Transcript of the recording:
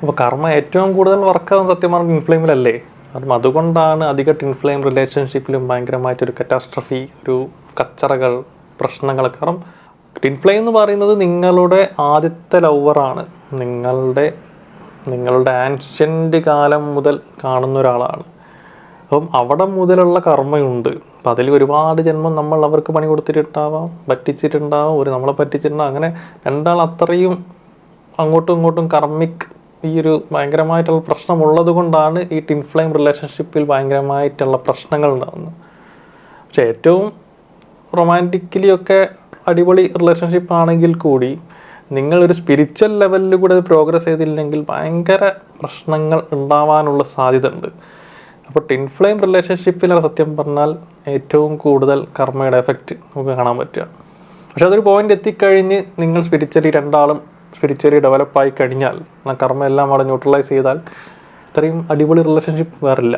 അപ്പോൾ കർമ്മ ഏറ്റവും കൂടുതൽ വർക്കാവും സത്യം പറഞ്ഞാൽ ഇൻഫ്ലെയിമിലല്ലേ കാരണം അതുകൊണ്ടാണ് അധിക ഇൻഫ്ലെയിം റിലേഷൻഷിപ്പിലും ഭയങ്കരമായിട്ടൊരു കറ്റാസ്ട്രഫി ഒരു കച്ചറകൾ പ്രശ്നങ്ങൾ കാരണം ടിൻഫ്ലെയിം എന്ന് പറയുന്നത് നിങ്ങളുടെ ആദ്യത്തെ ലവറാണ് നിങ്ങളുടെ നിങ്ങളുടെ ആൻഷ്യന്റ് കാലം മുതൽ കാണുന്ന ഒരാളാണ്. അപ്പം അവിടെ മുതലുള്ള കർമ്മയുണ്ട്. അപ്പം അതിൽ ഒരുപാട് ജന്മം നമ്മൾ അവർക്ക് പണി കൊടുത്തിട്ടുണ്ടാവാം പറ്റിച്ചിട്ടുണ്ടാവാം ഒരു നമ്മളെ പറ്റിച്ചിട്ടുണ്ടാവും. അങ്ങനെ രണ്ടാൾ അത്രയും അങ്ങോട്ടും ഇങ്ങോട്ടും കർമ്മിക് ഈ ഒരു ഭയങ്കരമായിട്ടുള്ള പ്രശ്നമുള്ളത് കൊണ്ടാണ് ഈ ടിൻ ഫ്ലെയിം റിലേഷൻഷിപ്പിൽ ഭയങ്കരമായിട്ടുള്ള പ്രശ്നങ്ങൾ ഉണ്ടാകുന്നത് പക്ഷെ ഏറ്റവും റൊമാന്റിക്കലി ഒക്കെ അടിപൊളി റിലേഷൻഷിപ്പ് ആണെങ്കിൽ കൂടി നിങ്ങൾ ഒരു സ്പിരിച്വൽ ലെവലിൽ കൂടെ പ്രോഗ്രസ് ചെയ്തില്ലെങ്കിൽ ഭയങ്കര പ്രശ്നങ്ങൾ ഉണ്ടാവാനുള്ള സാധ്യത ഉണ്ട് അപ്പോൾ ടിൻ ഫ്ലെയിം റിലേഷൻഷിപ്പിലാണ് സത്യം പറഞ്ഞാൽ ഏറ്റവും കൂടുതൽ കർമ്മയുടെ എഫക്റ്റ് നമുക്ക് കാണാൻ പറ്റുക. പക്ഷെ അതൊരു പോയിന്റ് എത്തിക്കഴിഞ്ഞ് നിങ്ങൾ സ്പിരിച്വലി രണ്ടാളും സ്പിരിച്വലി ഡെവലപ്പായി കഴിഞ്ഞാൽ ആ കർമ്മ എല്ലാം അവിടെ ന്യൂട്രലൈസ് ചെയ്താൽ ഇത്രയും അടിപൊളി റിലേഷൻഷിപ്പ് വേറില്ല.